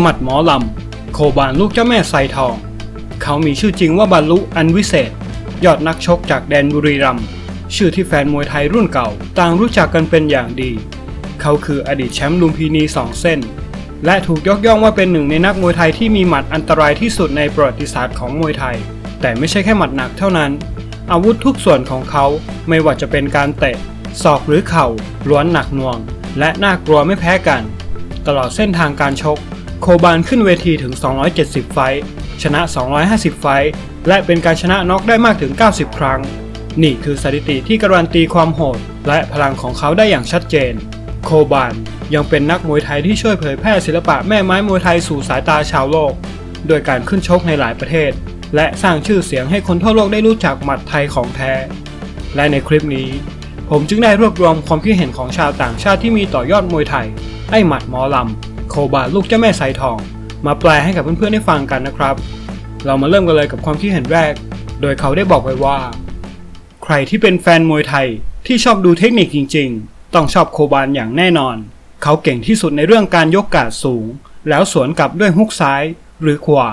หมัดหมอลำ โคบานลูกเจ้าแม่ไซทอง เขามีชื่อจริงว่าบรรลุอันวิเศษ ยอดนักชกจากแดนบุรีรัมย์ชื่อที่แฟนมวยไทยรุ่นเก่า ต่างรู้จักกันเป็นอย่างดี เขาคืออดีตแชมป์ลุมพินีสองเส้น และถูกยกย่องว่าเป็นหนึ่งในนักมวยไทยที่มีหมัดอันตรายที่สุดในประวัติศาสตร์ของมวยไทย แต่ไม่ใช่แค่หมัดหนักเท่านั้น อาวุธทุกส่วนของเขาไม่ว่าจะเป็นการเตะศอกหรือเข่าล้วนหนักหน่วง และน่ากลัวไม่แพ้กัน ตลอดเส้นทางการชก โคบานขึ้นเวทีถึง 270 ไฟท์ชนะ 250 ไฟท์และเป็นการชนะน็อกได้มากถึง 90 ครั้ง นี่คือสถิติที่การันตีความโหด และพลังของเขาได้อย่างชัดเจน โคบานยังเป็นนักมวยไทยที่ช่วยเผยแพร่ศิลปะแม่ไม้มวยไทยสู่สายตาชาวโลก โดยการขึ้นชกในหลายประเทศ และสร้างชื่อเสียงให้คนทั่วโลกได้รู้จักหมัดไทยของแท้ และในคลิปนี้ ผมจึงได้รวบรวมความคิดเห็นของชาวต่างชาติที่มีต่อยอดมวยไทยไอ้หมัดหมอลำ โคบาลูกเจ้าแม่ไซทอง มาแปลให้กับเพื่อนๆได้ฟังกันนะครับ เรามาเริ่มกันเลยกับความคิดเห็นแรก โดยเขาได้บอกไว้ว่า ใครที่เป็นแฟนมวยไทยที่ชอบดูเทคนิคจริง ๆ ต้องชอบโคบานอย่างแน่นอน เขาเก่งที่สุดในเรื่องการยกการ์ดสูง แล้วสวนกลับด้วยฮุกซ้ายหรือขวา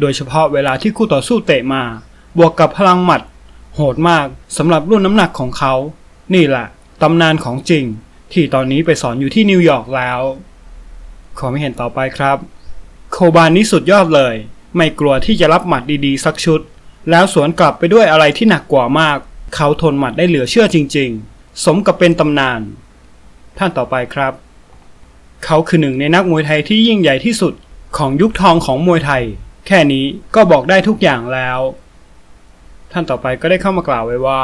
โดยเฉพาะเวลาที่คู่ต่อสู้เตะมา บวกกับพลังหมัด โหดมากสำหรับรุ่นน้ำหนักของเขา นี่แหละตำนานของจริง ที่ตอนนี้ไปสอนอยู่ที่นิวยอร์กแล้ว ขอไม่เห็นต่อไปครับ โคบานนี้สุดยอดเลย ไม่กลัวที่จะรับหมัดดีๆ สักชุด แล้วสวนกลับไปด้วยอะไรที่หนักกว่ามาก เขาทนหมัดได้เหลือเชื่อจริง ๆ สมกับเป็นตำนาน ท่านต่อไปครับ เขาคือหนึ่งในนักมวยไทยที่ยิ่งใหญ่ที่สุดของยุคทองของมวยไทย แค่นี้ก็บอกได้ทุกอย่างแล้ว ท่านต่อไปก็ได้เข้ามากล่าวไว้ว่า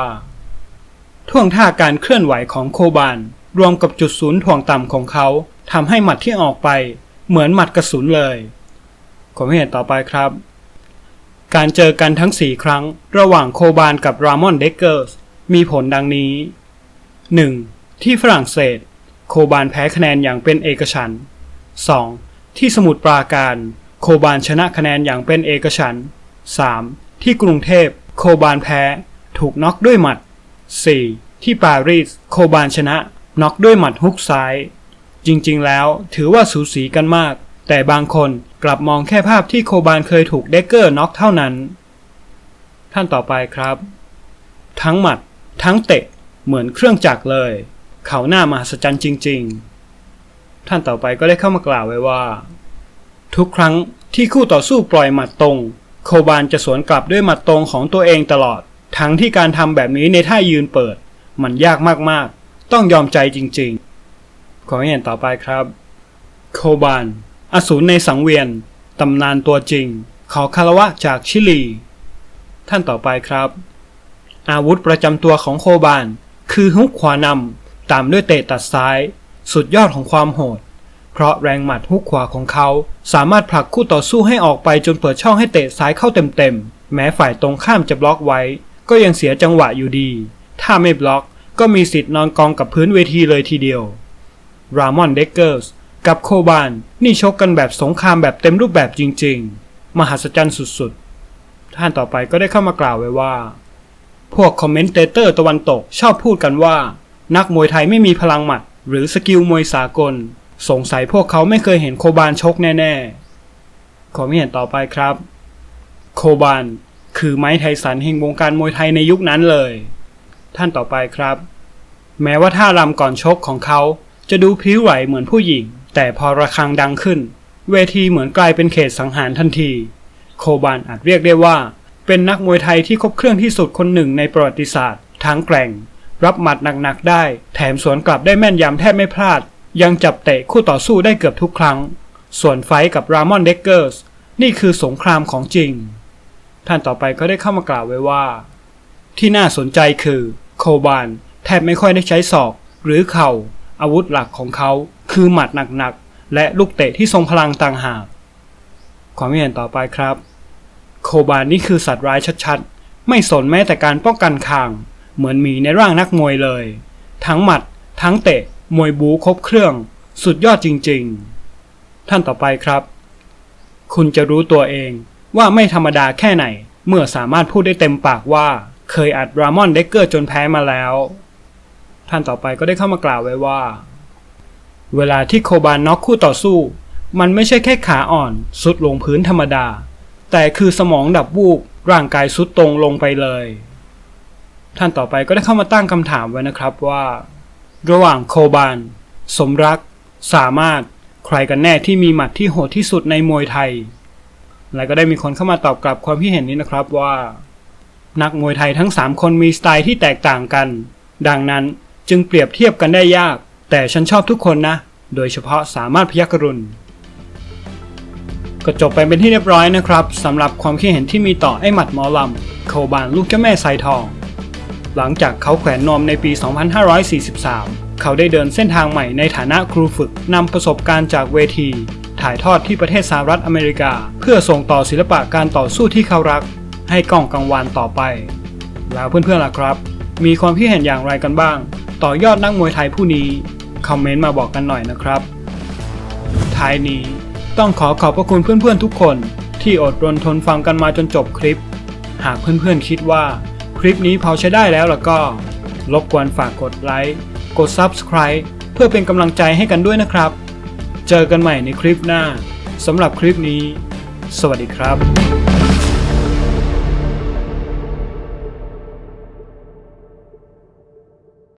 ท่วงท่าการเคลื่อนไหวของโคบานรวมกับจุดศูนย์ถ่วงต่ำของเขา ทำให้หมัดที่ออกไปเหมือนหมัดกระสุนเลยผมเห็นต่อไปครับ การเจอกันทั้ง 4 ครั้งระหว่างโคบานกับรามอนเดกเกอร์สมีผลดังนี้ 1. ที่ฝรั่งเศส โคบานแพ้คะแนนอย่างเป็นเอกฉันท์ 2. ที่สมุทรปราการ โคบานชนะคะแนนอย่างเป็นเอกฉันท์ 3. ที่กรุงเทพ โคบานแพ้ ถูกน็อกด้วยหมัด 4. ที่ปารีส โคบานชนะ น็อกด้วยหมัดฮุกซ้าย จริงๆ แล้วถือว่าสูสีกันมาก แต่บางคนกลับมองแค่ภาพที่โคบานเคยถูกเดกเกอร์น็อกเท่านั้น ท่านต่อไปครับ ทั้งหมัด ทั้งเตะ เหมือนเครื่องจักรเลย เขาหน้ามหัศจรรย์จริง ๆ ท่านต่อไปก็ได้เข้ามากล่าวไว้ว่า ทุกครั้งที่คู่ต่อสู้ปล่อยหมัดตรง โคบานจะสวนกลับด้วยหมัดตรงของตัวเองตลอด ทั้งที่การทำแบบนี้ในท่ายืนเปิด มันยากมากๆ ต้องยอมใจจริง ๆ ขอเห็นต่อไปครับ โคบานอสูรในสังเวียน ตำนานตัวจริง ขอคารวะจากชิลี ท่านต่อไปครับ อาวุธประจำตัวของโคบาน คือฮุกขวานำตามด้วยเตะตัดซ้าย สุดยอดของความโหด เพราะแรงหมัดฮุกขวาของเขาสามารถผลักคู่ต่อสู้ให้ออกไปจนเปิดช่องให้เตะซ้ายเข้าเต็มๆ แม้ฝ่ายตรงข้ามจะบล็อกไว้ ก็ยังเสียจังหวะอยู่ดี ถ้าไม่บล็อกก็มีสิทธิ์นอนกองกับพื้นเวทีเลยทีเดียว รามอนเดกเกอร์สกับโคบานนี่ชกกันแบบสงครามแบบเต็มรูปแบบจริง ๆ มหัศจรรย์สุดๆ ท่านต่อไปก็ได้เข้ามากล่าวไว้ว่า พวกคอมเมนเตเตอร์ตะวันตกชอบพูดกันว่า นักมวยไทยไม่มีพลังหมัด หรือสกิลมวยสากล สงสัยพวกเขาไม่เคยเห็นโคบานชกแน่ๆ ขอไม่เห็นต่อไปครับ โคบานคือไม้ไทสันแห่งวงการมวยไทยในยุคนั้นเลย ท่านต่อไปครับ แม้ว่าท่ารำก่อนชกของเขา จะดูพิ้วไหวเหมือนผู้หญิง แต่พอระฆังดังขึ้น เวทีเหมือนกลายเป็นเขตสังหารทันที โคบานอาจเรียกได้ว่า เป็นนักมวยไทยที่ครบเครื่องที่สุดคนหนึ่งในประวัติศาสตร์ทั้งแกร่ง รับหมัดหนักๆได้ แถมสวนกลับได้แม่นยำแทบไม่พลาด ยังจับเตะคู่ต่อสู้ได้เกือบทุกครั้ง ส่วนไฟกับรามอนเดกเกอร์สนี่คือสงครามของจริง ท่านต่อไปก็ได้เข้ามากล่าวไว้ว่า ที่น่าสนใจคือ โคบานแทบไม่ค่อยได้ใช้ศอกหรือเข่า อาวุธหลักของเขาคือหมัดหนักๆ และลูกเตะที่ทรงพลังต่างหาก ความเห็นต่อไปครับ โคบานนี่คือสัตว์ร้ายชัดๆ ไม่สนแม้แต่การป้องกันคาง เหมือนมีในร่างนักมวยเลย ทั้งหมัด ทั้งเตะ มวยบูครบเครื่อง สุดยอดจริงๆ ท่านต่อไปครับ คุณจะรู้ตัวเองว่าไม่ธรรมดาแค่ไหน เมื่อสามารถพูดได้เต็มปากว่า เคยอัดรามอนเดกเกอร์จนแพ้มาแล้ว ท่านต่อไปก็ได้เข้ามากล่าวไว้ว่า เวลาที่โคบานน็อกคู่ต่อสู้ มันไม่ใช่แค่ขาอ่อนสุดลงพื้นธรรมดา แต่คือสมองดับวูบร่างกายสุดตรงลงไปเลย ท่านต่อไปก็ได้เข้ามาตั้งคำถามไว้นะครับว่า ระหว่างโคบาน สมรัก สามารถใครกันแน่ที่มีหมัดที่โหดที่สุดในมวยไทย และก็ได้มีคนเข้ามาตอบกลับความคิดเห็นนี้นะครับว่า นักมวยไทยทั้ง 3 คนมีสไตล์ที่แตกต่างกัน ดังนั้น จึงเปรียบเทียบกันได้ยาก แต่ฉันชอบทุกคนนะ โดยเฉพาะสามารถพยักรุณก็จบไปเป็นที่เรียบร้อยนะครับสำหรับความคิดเห็นที่มีต่อไอ้หมัดหมอลำโคบานลูกเจ้าแม่ไซทอง หลังจากเขาแขวนนวมในปี 2543 เขาได้เดินเส้นทางใหม่ในฐานะครูฝึกนำประสบการณ์จากเวที ถ่ายทอดที่ประเทศสหรัฐอเมริกา เพื่อส่งต่อศิลปะการต่อสู้ที่เขารัก ให้กล้องกังวานต่อไป แล้วเพื่อนๆล่ะครับ มีความคิดเห็นอย่างไรกันบ้าง ต่อยอดนักมวยไทยผู้นี้ คอมเมนต์มาบอกกันหน่อยนะครับ ท้ายนี้ต้องขอขอบพระคุณเพื่อนๆทุกคนที่อดรนทนฟังกันมาจนจบคลิป หากเพื่อนๆคิดว่าคลิปนี้พอใช้ได้แล้วล่ะก็รบกวนฝากกดไลค์กด Subscribe เพื่อเป็นกำลังใจให้กันด้วยนะครับ เจอกันใหม่ในคลิปหน้าสำหรับคลิปนี้ สวัสดีครับ